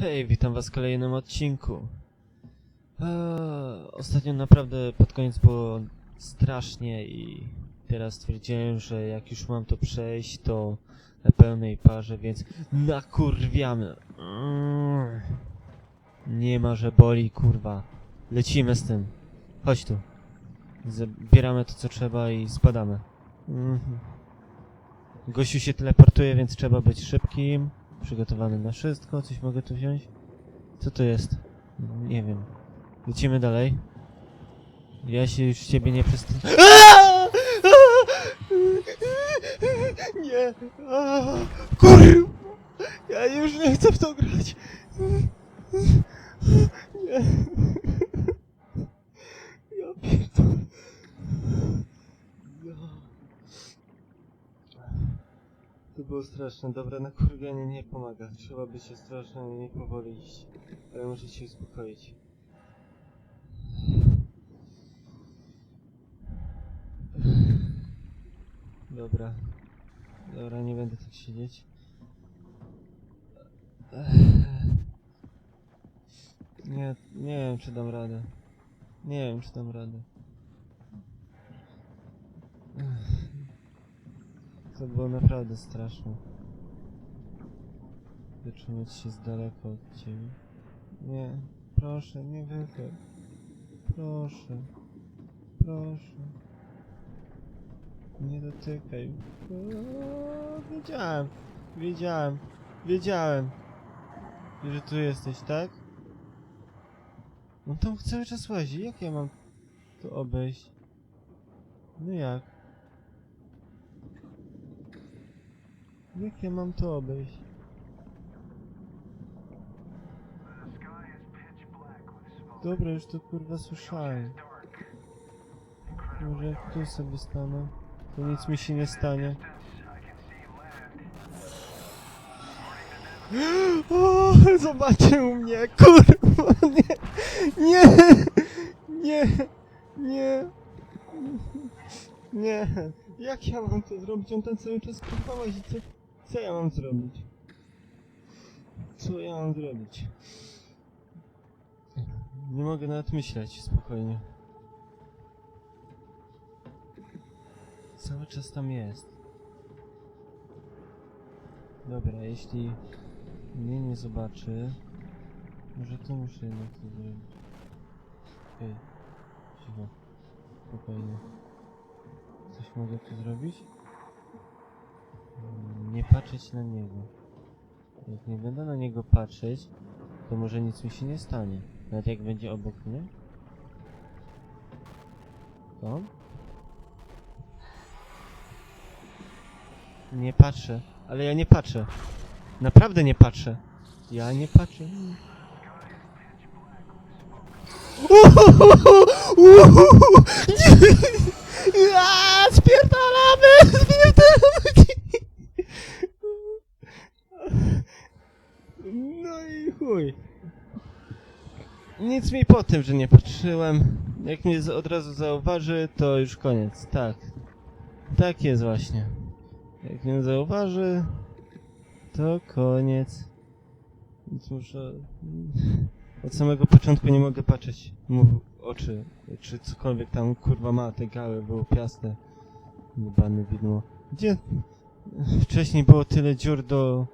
Hej, witam was w kolejnym odcinku. Eee, ostatnio naprawdę pod koniec było strasznie i teraz stwierdziłem, że jak już mam to przejść, to na pełnej parze, więc nakurwiamy. Mm. Nie ma, że boli, kurwa. Lecimy z tym. Chodź tu. Zabieramy to, co trzeba i spadamy. Mhm. Gościu się teleportuje, więc trzeba być szybkim. Przygotowany na wszystko. Coś mogę tu wziąć? Co to jest? Nie wiem. Lecimy dalej. Ja się już ciebie nie przestanę. Nie! Kurwa! Ja już nie chcę w to grać! Nie! Ja pierdolę. Ja. To było straszne, dobra, na kurwianie nie pomaga. Trzeba być strasznie nie powoli iść. Ale muszę się uspokoić. Dobra. Dobra, nie będę tak siedzieć. Nie, nie wiem czy dam radę. Nie wiem czy dam radę. To było naprawdę straszne. Wytrzymać się z daleka od ciebie. Nie, proszę, nie wychodź. Proszę. Proszę. Nie dotykaj. O, wiedziałem. Wiedziałem. Wiedziałem. Że tu jesteś, tak? On tam cały czas łazi. Jak ja mam to obejść? No jak? Jak ja mam to obejść? Dobra, już to kurwa słyszałem. Może jak tu sobie stanę, to nic mi się nie stanie. O, zobaczył mnie, kurwa, nie, nie, nie, nie, nie, jak ja mam to zrobić? On ten cały czas kurwa łazi, co, co ja mam zrobić? Co ja mam zrobić? Nie mogę nawet myśleć spokojnie. Cały czas tam jest. Dobra, jeśli mnie nie zobaczy, może to muszę jednak to zrobić. Okej, cicho, spokojnie. Coś mogę tu zrobić? Nie patrzeć na niego. Jak nie będę na niego patrzeć, to może nic mi się nie stanie. Nawet jak będzie obok mnie. To? Nie patrzę, ale ja nie patrzę. Naprawdę nie patrzę. Ja nie patrzę. Nie! Aaa, Spierdalamy! Spierdalamy! No i chuj. Nic mi po tym, że nie patrzyłem. Jak mnie od razu zauważy, to już koniec. Tak. Tak jest właśnie. Jak mnie zauważy, to koniec. Więc muszę... Od samego początku nie mogę patrzeć mu w oczy, czy cokolwiek tam kurwa ma, te gały było piasne. Jebane widmo. Gdzie... Wcześniej było tyle dziur do...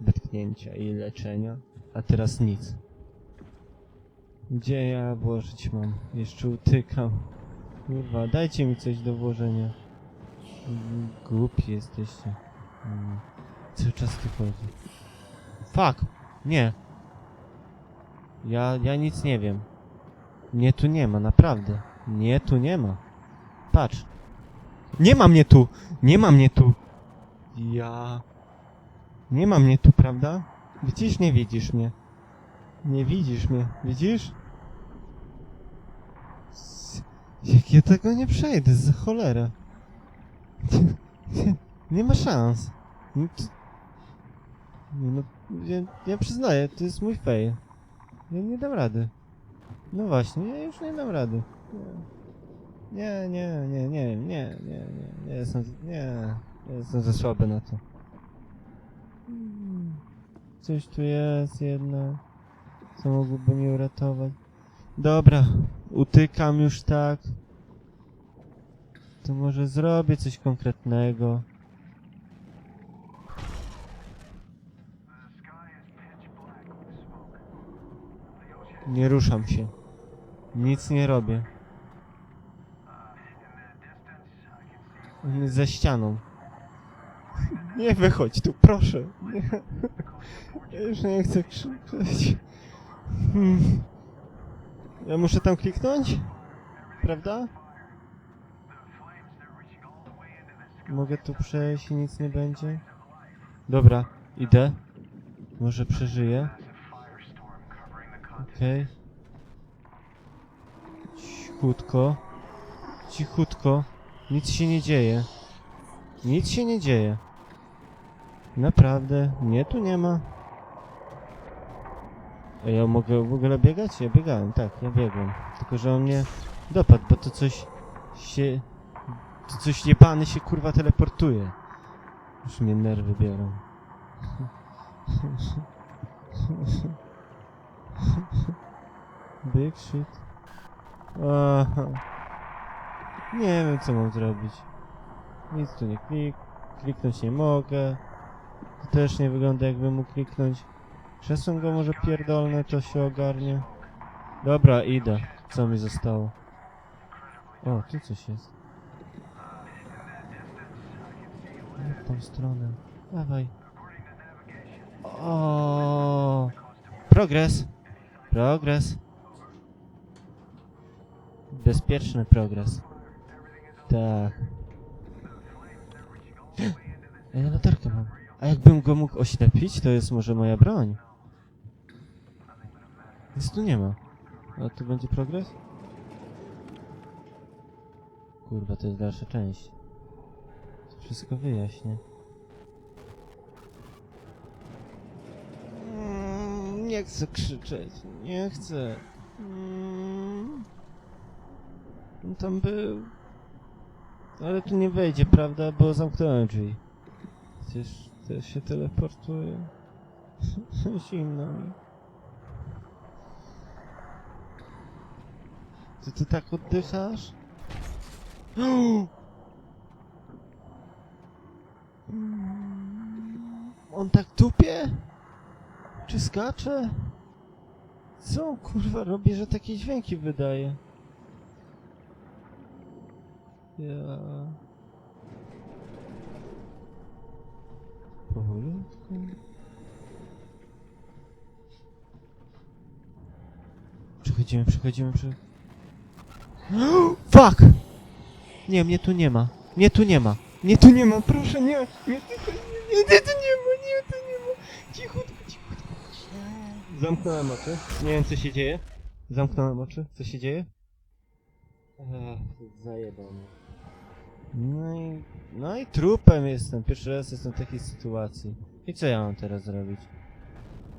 Dotknięcia i leczenia, a teraz nic. Gdzie ja włożyć mam? Jeszcze utykam. Kurwa, dajcie mi coś do włożenia. Głupi jesteście. Mm, Cały czas tu. Fuck! Nie. Ja, ja nic nie wiem. Mnie tu nie ma, naprawdę. Nie, tu nie ma. Patrz. Nie ma mnie tu! Nie ma mnie tu! Ja... Nie ma mnie tu, prawda? Widzisz, nie widzisz mnie. Nie widzisz mnie, widzisz? S- Jak ja tego nie przejdę, za cholera. Nie ma szans. No, to... nie, no ja, ja przyznaję, to jest mój fail. Ja nie dam rady. No właśnie, ja już nie dam rady. Nie, nie, nie, nie, nie, nie, nie, nie, jestem, nie, jestem za słaby na to. Coś tu jest jednak. Co mogłoby mnie uratować. Dobra, utykam już tak. To może zrobię coś konkretnego. Nie ruszam się. Nic nie robię. Za ścianą. Nie wychodź tu, proszę. Nie. Ja już nie chcę krzyczeć. Hmm. Ja muszę tam kliknąć? Prawda? Mogę tu przejść i nic nie będzie? Dobra, idę. Może przeżyję. Okej. Cichutko. Cichutko. Nic się nie dzieje. Nic się nie dzieje. Naprawdę, mnie tu nie ma. Ja mogę w ogóle biegać? Ja biegałem, tak, ja biegłem. Tylko, że on mnie dopadł, bo to coś się... To coś jebany się kurwa teleportuje. Już mnie nerwy biorą. Big shit. Aha. Nie wiem co mam zrobić. Nic tu nie klik... Kliknąć nie mogę. To też nie wygląda jakbym mógł kliknąć. Krzesłem go może pierdolne, to się ogarnie. Dobra, idę. Co mi zostało? O, tu coś jest. Nie w tą stronę. Dawaj. O, Progres. Progres. Bezpieczny progres. Tak. Ja latarkę mam. A jakbym go mógł oślepić, to jest może moja broń. Nic tu nie ma. A tu będzie progres? Kurwa, to jest dalsza część. To wszystko wyjaśnię. Mm, Nie chcę krzyczeć. Nie chcę. Mm. Tam był. Ale tu nie wejdzie, prawda? Bo zamknąłem drzwi. Przecież też się teleportuje. Zimno mi. Ty tu tak oddychasz? On tak tupie? Czy skacze? Co kurwa robi, że takie dźwięki wydaje? Ja... Powolutku. Przechodzimy, przechodzimy, przechodzimy. Fuck! Nie, mnie tu nie ma. Mnie tu nie ma. Mnie tu nie ma, proszę, nie. Mnie tu nie, nie, mnie tu nie ma, nie, tu nie ma. Cichutko, cichutko. Zamknąłem oczy. Nie wiem, co się dzieje. Zamknąłem oczy. Co się dzieje? Ech, zajebał mnie. No i... No i trupem jestem. Pierwszy raz jestem w takiej sytuacji. I co ja mam teraz zrobić?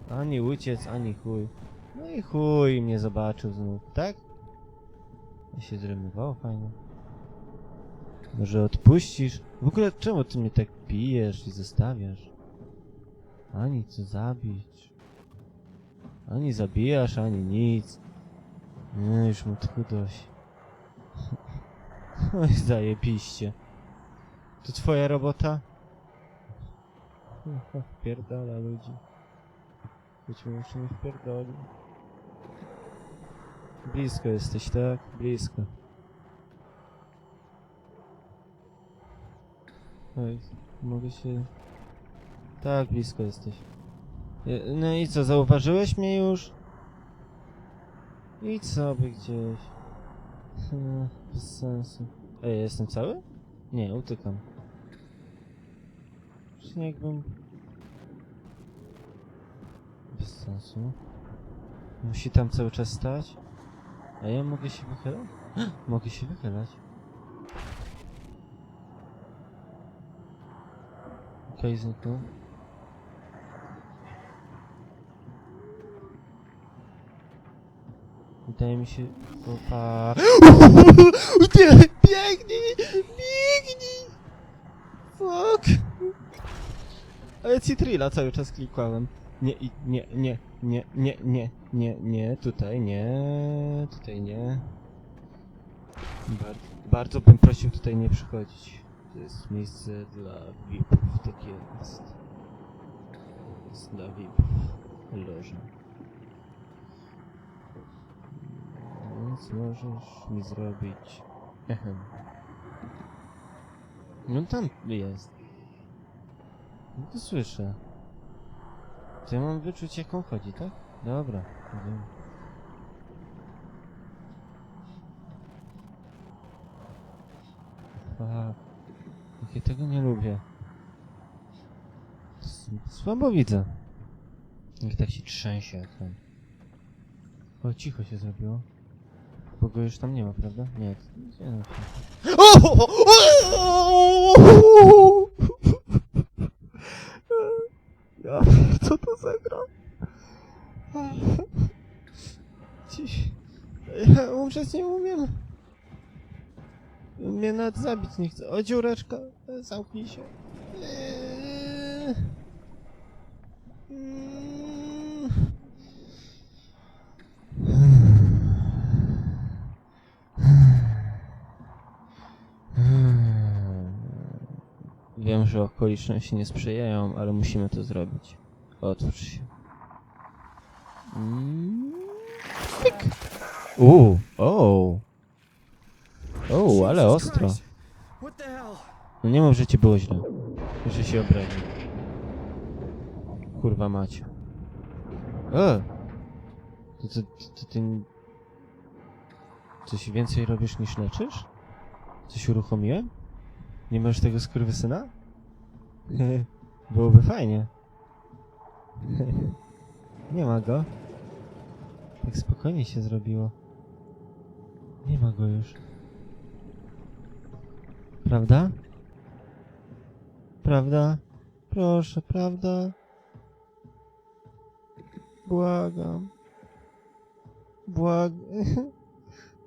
Ani uciec, ani chuj. No i chuj mnie zobaczył znów, tak? Ja się zrymowało fajnie. Może odpuścisz? W ogóle czemu ty mnie tak pijesz i zostawiasz? Ani co zabić. Ani zabijasz, ani nic. Nie, już mu tylko dość. Oj, zajebiście. To twoja robota? Pierdala ludzi. Chodźmy jeszcze nie wpierdoli. Blisko jesteś, tak? Blisko. Oj, mogę się... Tak, blisko jesteś. No i co, zauważyłeś mnie już? Idź sobie gdzieś. Hmm, Bez sensu. Ej, jestem cały? Nie, utykam. Nie jakbym... Bez sensu. Musi tam cały czas stać? A ja mogę się wychylać? mogę się wychylać. Okej, zniknął. Wydaje mi się... Opa... Biegnij! Biegnij! Fuck! A ja Citrilla cały czas klikałem. Nie, nie, nie, nie, nie, nie, nie, nie, tutaj nie, tutaj nie. Bar bardzo bym prosił tutaj nie przychodzić. To jest miejsce dla VIP-ów, tak jest. To jest dla VIP-ów. Loża. Więc możesz mi zrobić... Ehem. No tam jest. No to słyszę. To ja mam wyczuć jak on chodzi, tak? Dobra. idziemy. Jak ja tego nie lubię. Słabo widzę. Jak tak się trzęsie ten. O, cicho się zrobiło. Bo go już tam nie ma, prawda? Nie. nie no się. Ja, co to za gra? Dziś... Ja umrzeć nie umiem. Mnie nawet zabić nie chce. O, dziureczka, zamknij się. Wiem, że okoliczności nie sprzyjają, ale musimy to zrobić. Otwórz się. Pyk. Uuu, o. O, ale ostro. No nie mów, że ci było źle. Że się obraził. Kurwa macie. E! To, to, to, to ty... Coś więcej robisz niż leczysz? Coś uruchomiłem? Nie masz tego skurwysyna? Byłoby fajnie. Nie ma go. Tak spokojnie się zrobiło. Nie ma go już. Prawda? Prawda? Proszę, prawda? Błagam. Błagam.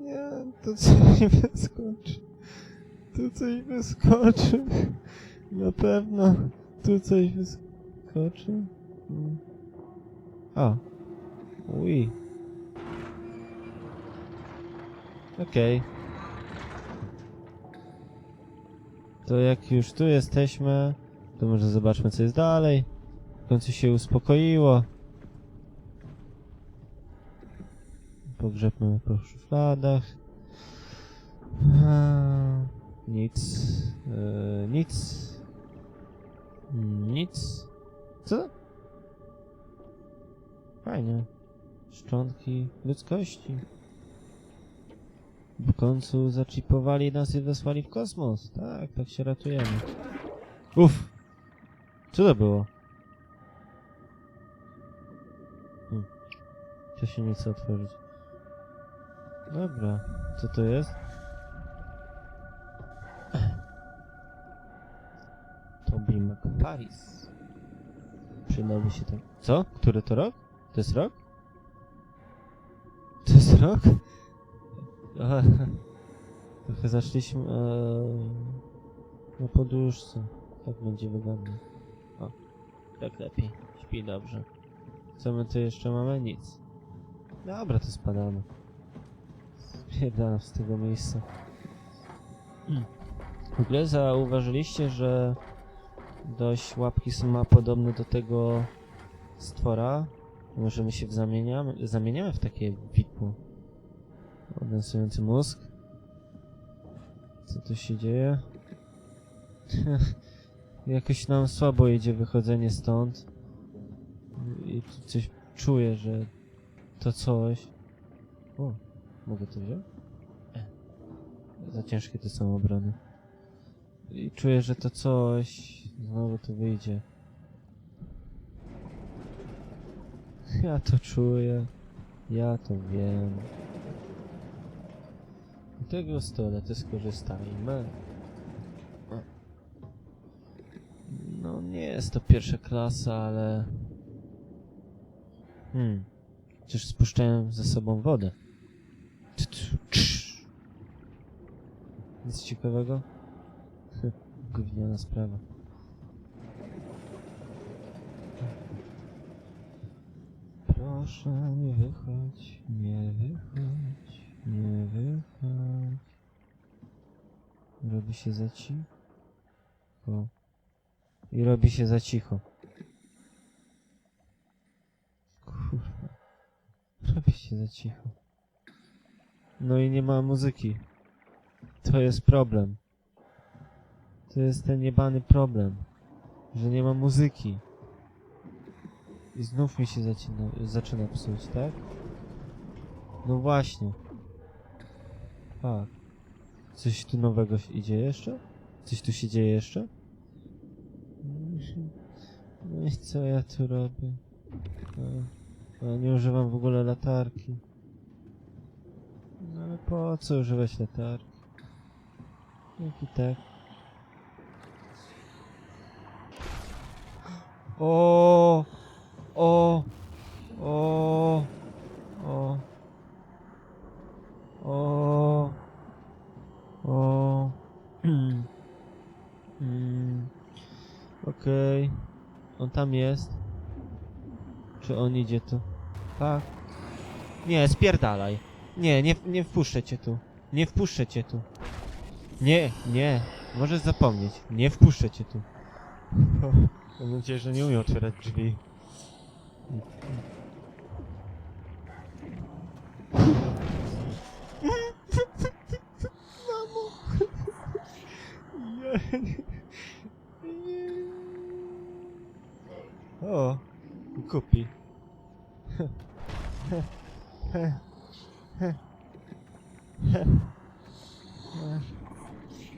Nie, to coś wyskoczy. Tu coś wyskoczy. Na pewno tu coś wyskoczy. Mm. A. Ui. Okej. To jak już tu jesteśmy, to może zobaczmy co jest dalej. W końcu się uspokoiło. Pogrzebmy po szufladach. Eee, Nic. Eee, nic. Nic. Co? Fajnie. Szczątki ludzkości. W końcu zaczipowali nas i wysłali w kosmos. Tak, tak się ratujemy. Uff. Co to było? Hmm. To się nie chce otworzyć. Dobra. Co to jest? Toby McParis. Przydałby się ten... Co? Który to rok? To jest rok? To jest rok? Trochę zaszliśmy e, na poduszce. Tak będzie wygodnie. O, tak lepiej. Śpi dobrze. Co my tu jeszcze mamy? Nic. Dobra, to spadamy. Spierdalam z tego miejsca. W ogóle zauważyliście, że dość łapki są ma podobne do tego stwora. Może my się zamieniamy, zamieniamy w takie widmo. Odensujący mózg. Co tu się dzieje? Jakoś nam słabo idzie wychodzenie stąd. I coś czuję, że to coś... O, mogę to wziąć? E. Za ciężkie to są obrony. I czuję, że to coś znowu tu wyjdzie. Ja to czuję. Ja to wiem. Z tego stoletu skorzystajmy. O. No nie jest to pierwsza klasa, ale... Hmm. Przecież spuszczałem ze sobą wodę. Nic ciekawego? Gówniana sprawa. Proszę, nie wychodź, nie wychodź, nie wychodź. Się za cicho. I robi się za cicho. Kurwa. Robi się za cicho. No i nie ma muzyki. To jest problem. To jest ten jebany problem. Że nie ma muzyki. I znów mi się zaczyna, zaczyna psuć, tak? No właśnie. Tak. Coś tu nowego się idzie jeszcze? Coś tu się dzieje jeszcze? No i co ja tu robię? A, a nie używam w ogóle latarki. No ale po co używać latarki? Jak i tak. O, o, o, o, o. Mm. Okej. On tam jest. Czy on idzie tu? Tak. Nie, spierdalaj. Nie, nie, nie wpuszczę cię tu. Nie wpuszczę cię tu. Nie, nie. Możesz zapomnieć. Nie wpuszczę cię tu. Mam nadzieję, że nie umie otwierać drzwi.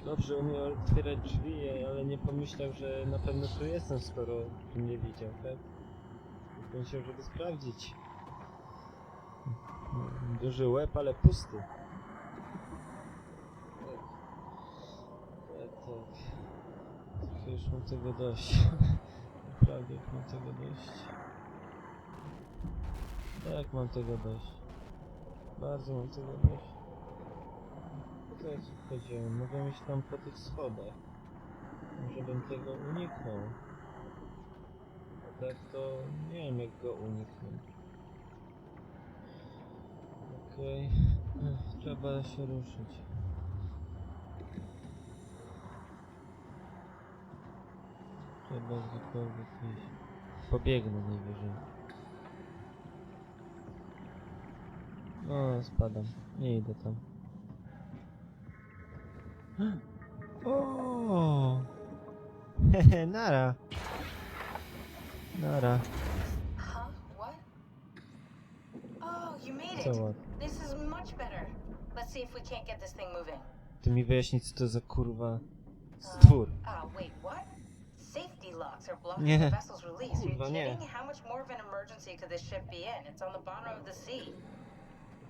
Dobrze umie otwierać drzwi, ale nie pomyślał, że na pewno tu jestem, skoro mnie widział, tak? Myślał, żeby sprawdzić. Duży łeb, ale pusty. Tak, już mam tego dość. Naprawdę mam tego dość. Tak, mam tego dość. Bardzo mam tego dość. Co ja ci? Mogę iść tam po tych schodach. Może bym tego uniknął. A tak to nie wiem jak go uniknąć. Okej. Ech, Trzeba się ruszyć. Trzeba gdziekolwiek iść. Pobiegnę najwyżej. O, spadam. Nie idę tam. O! Hehe, nara. Nara. Huh? What? Oh, you made Co it. This is much better. Let's see if we can't get this thing moving. Ty mi wyjaśnić co to za kurwa stwór. Ah, wait, what? Safety locks are blocking Nie. the vessel's release. Are you Kurwa, nie. kidding? How much more of an emergency could this ship be in? It's on the bottom of the sea.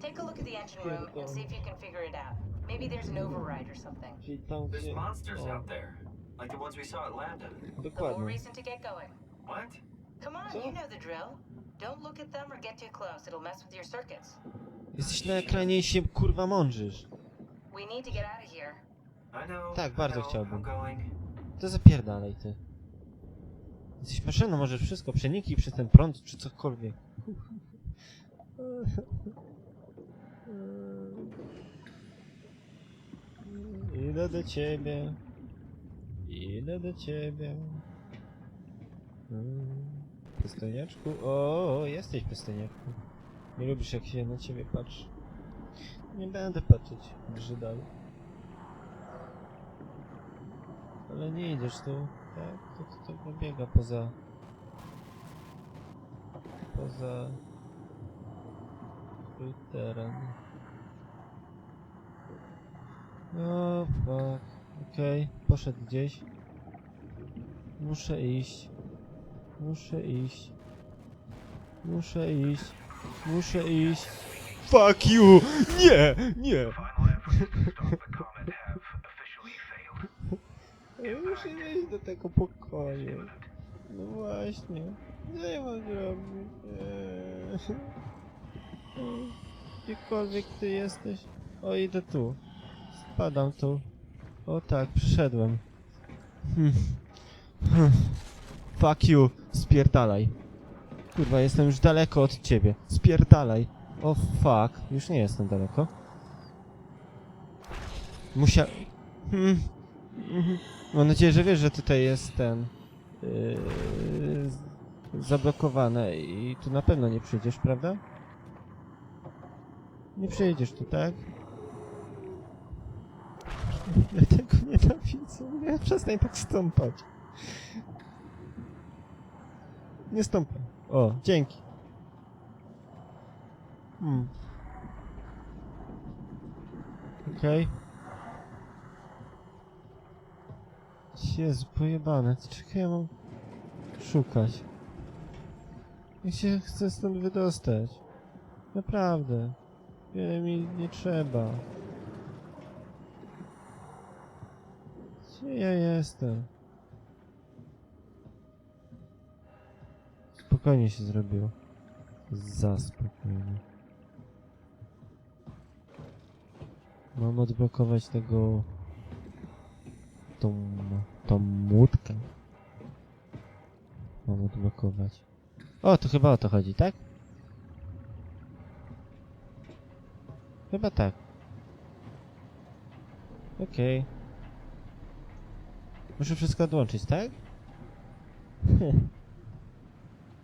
Take a look at the engine room and see if you can figure it out. Maybe there's an override or something. Czyli tam There's gdzie... monsters o, out there, like the ones we saw at Lambda. The more Dokładnie. reason to get going. What? Come on, you know the drill. Don't look at them or get too close. It'll mess with your circuits. Jesteś na ekranie i się kurwa mądrzysz. We need to get out of here. I know. Tak, I bardzo know, chciałbym. I'm going. To zapierdalaj ty. Jesteś maszyną, możesz wszystko przeniknij przez ten prąd czy cokolwiek. Idę do ciebie. Idę do ciebie. Mm. Pystoniaczku. O, jesteś pystoniaczku. Nie lubisz jak się na ciebie patrzy. Nie będę patrzeć, brzydal. Ale nie idziesz tu, tak? To, to, to wybiega poza... Poza... Twój teren. No, fuck. Okej, poszedł gdzieś. Muszę iść. Muszę iść. Muszę iść. Muszę iść. Fuck you! Nie! Nie! Ja muszę wejść do tego pokoju. No właśnie. Ja mam zrobić? Gdziekolwiek ty jesteś. O, idę tu. Spadam tu. O tak, przyszedłem. Hmm. Hmm. Fuck you. Spierdalaj. Kurwa, jestem już daleko od ciebie. Spierdalaj. O fuck, już nie jestem daleko. Musia... Hmm. Mam nadzieję, że wiesz, że tutaj jest ten... Yy, zablokowane i tu na pewno nie przyjdziesz, prawda? Nie przyjedziesz tu, tak? Ja tego. Nie, przestań tak stąpać. Nie stąpaj. O, dzięki. Hmm. Okej. Jezu, pojebane. Czekaj, ja mam szukać. Ja się chcę stąd wydostać. Naprawdę. Wiele mi nie trzeba. Gdzie ja jestem? Spokojnie się zrobiło. Za spokojnie. Mam odblokować tego... Tą... tą łódkę. Mam odblokować. O, to chyba o to chodzi, tak? Chyba tak. Okej. Muszę wszystko odłączyć, tak?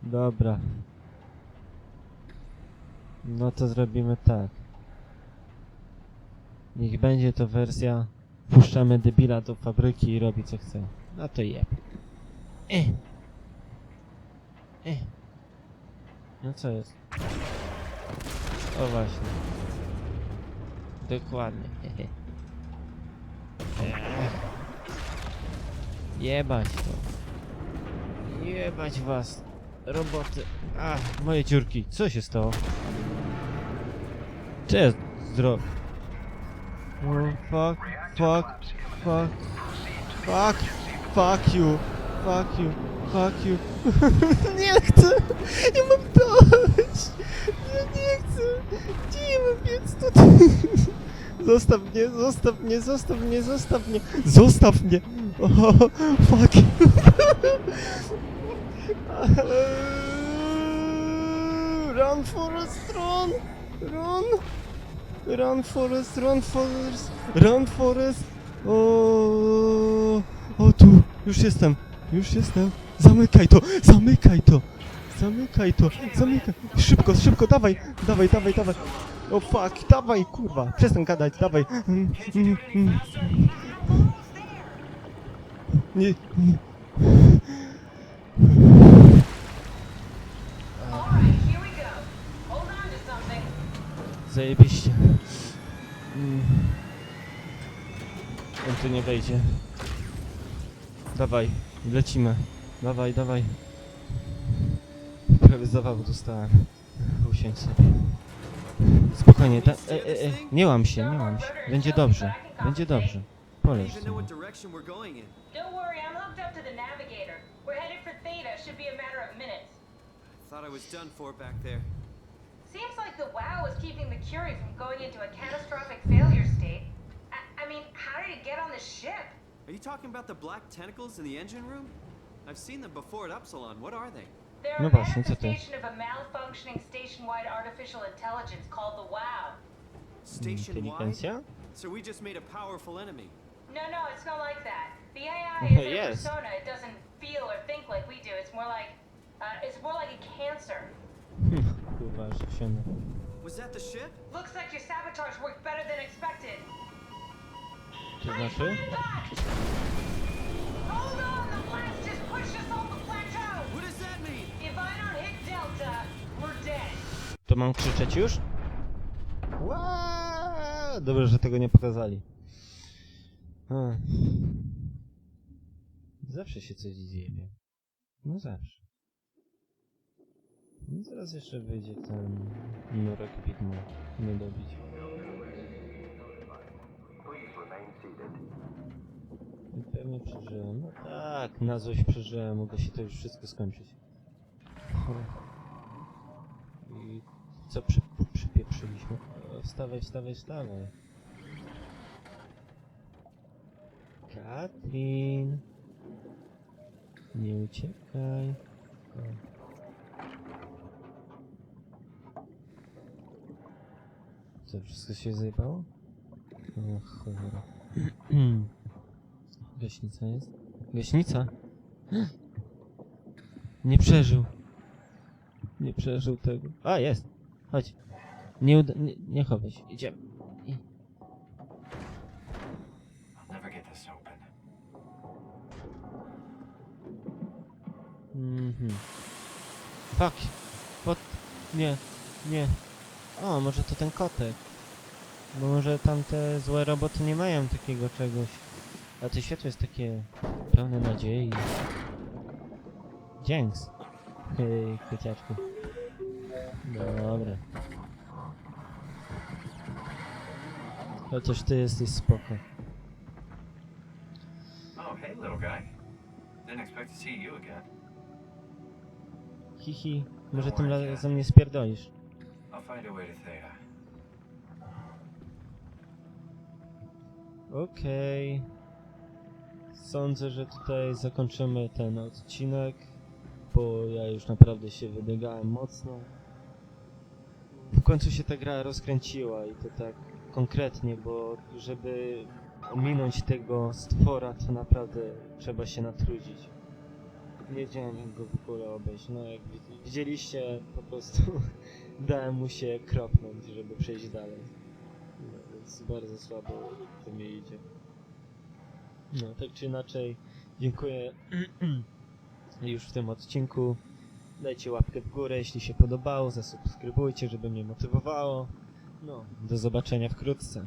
Dobra. No to zrobimy tak. Niech będzie to wersja Puszczamy debila do fabryki i robi co chce. No to jeb. Eh. Eh. No co jest? O właśnie. Dokładnie. Jebać to. Jebać was. Roboty. A, moje dziurki. Co się stało? Co jest zdro... Oh, fuck, fuck, fuck, fuck, fuck you, fuck you, fuck you. nie chcę! Nie mam dość! Ja nie chcę! Gdzie ja mam biec tutaj? Zostaw mnie, zostaw mnie, zostaw mnie, zostaw mnie! Zostaw mnie! Fuck! Run, Forest, run! Run! Run, Forest, run, Forest! Run, Forest! O, o tu! Już jestem! Już jestem! Zamykaj to! Zamykaj to! Zamykaj to! Zamykaj! Szybko, szybko, dawaj! Dawaj, dawaj, dawaj! O fuck, dawaj, kurwa! Przestań gadać, dawaj! Nie. Zajebiście. Mm. On tu nie wejdzie. Dawaj, lecimy. Dawaj, dawaj. Prawie zawału dostałem. Usiądź sobie. Spokojnie, ta, e, e, e, nie łam się, nie łam się. Będzie dobrze, będzie dobrze. I Poleż don't even know sobie. what direction we're going in. Don't worry, I'm hooked up to the navigator. We're headed for Theta. Should be a matter of minutes. Thought I was done for back there. Seems like the WoW is keeping the Curie from going into a catastrophic failure state. I, I mean, how did it get on the ship? Are you talking about the black tentacles in the engine room? I've seen them before at Upsilon. What are they? They're No a właśnie, co ty? manifestation of a malfunctioning station-wide artificial intelligence called the WoW. Station wide? Inteligencja? So we just made a powerful enemy. No, no, it's not like that. The AI is a yes. persona. It doesn't feel or think like we do. It's more like, uh, it's more like a cancer. Hm, Kurwa, że wsiądę. Was that the ship? Looks like your sabotage worked better than expected. To znaczy? Hold on, the blast just pushed us off To mam krzyczeć już? Dobrze, że tego nie pokazali. Zawsze się coś dzieje. No zawsze. No zaraz jeszcze wyjdzie ten nurek widmo. Nie dobić. Pewnie przeżyłem. No tak, na złość przeżyłem. Mogło się to już wszystko skończyć. I co przy, przypieprzyliśmy? E, Wstawaj, wstawaj. Katrin. Nie uciekaj. O. Co, wszystko się zjebało? O cholera. Gaśnica jest? Gaśnica? Nie przeżył. Nie przeżył tego. A, jest! Chodź. Nie uda... Nie, nie chowaj się. Idziemy. I... Mhm. Fuck. Pot... Nie. Nie. O, może to ten kotek. Bo może tamte złe roboty nie mają takiego czegoś. A to światło jest takie pełne nadziei. Dzięks. Hej, kociaczku. Dobra. Chociaż ty jesteś spoko. Oh, hey, little guy. Didn't expect to see you again. Hihi, może tym razem nie spierdolisz. I'll find a way to Theta. Okej. Sądzę, że tutaj zakończymy ten odcinek, bo ja już naprawdę się wydygałem mocno. W końcu się ta gra rozkręciła i to tak konkretnie, bo żeby ominąć tego stwora, to naprawdę trzeba się natrudzić. Nie wiedziałem jak go w ogóle obejść. No jak widz- widzieliście, po prostu dałem mu się kropnąć, żeby przejść dalej. No, więc bardzo słabo to mi idzie. No, tak czy inaczej, dziękuję już w tym odcinku. Dajcie łapkę w górę, jeśli się podobało, zasubskrybujcie, żeby mnie motywowało. No, do zobaczenia wkrótce.